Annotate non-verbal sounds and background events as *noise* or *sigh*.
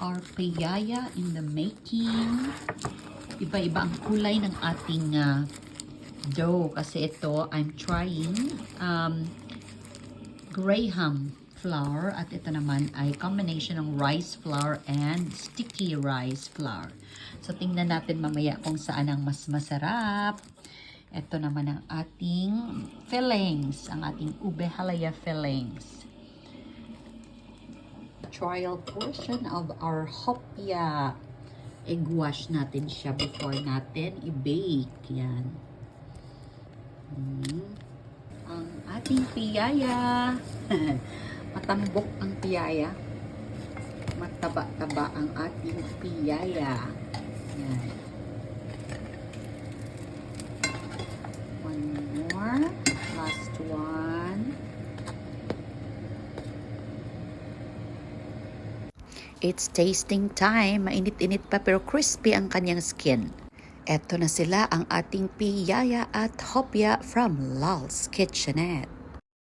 our payaya in the making. Iba-iba ang kulay ng ating ah, dough. Kasi ito, I'm trying um, graham flour. At ito naman ay combination ng rice flour and sticky rice flour. So, tingnan natin mamaya kung saan ang mas masarap. Ito naman ang ating fillings, ang ating ube halaya fillings. Trial portion of our hopia. Egg wash natin siya before natin i-bake. Yan. Mm. Ang ating piyaya. *laughs* Matambok ang piyaya. Mataba-taba ang ating piyaya. Yan. It's tasting time. Mainit-init pa pero crispy ang kanyang skin. Eto na sila ang ating piyaya at hopya from Lal's Kitchenette.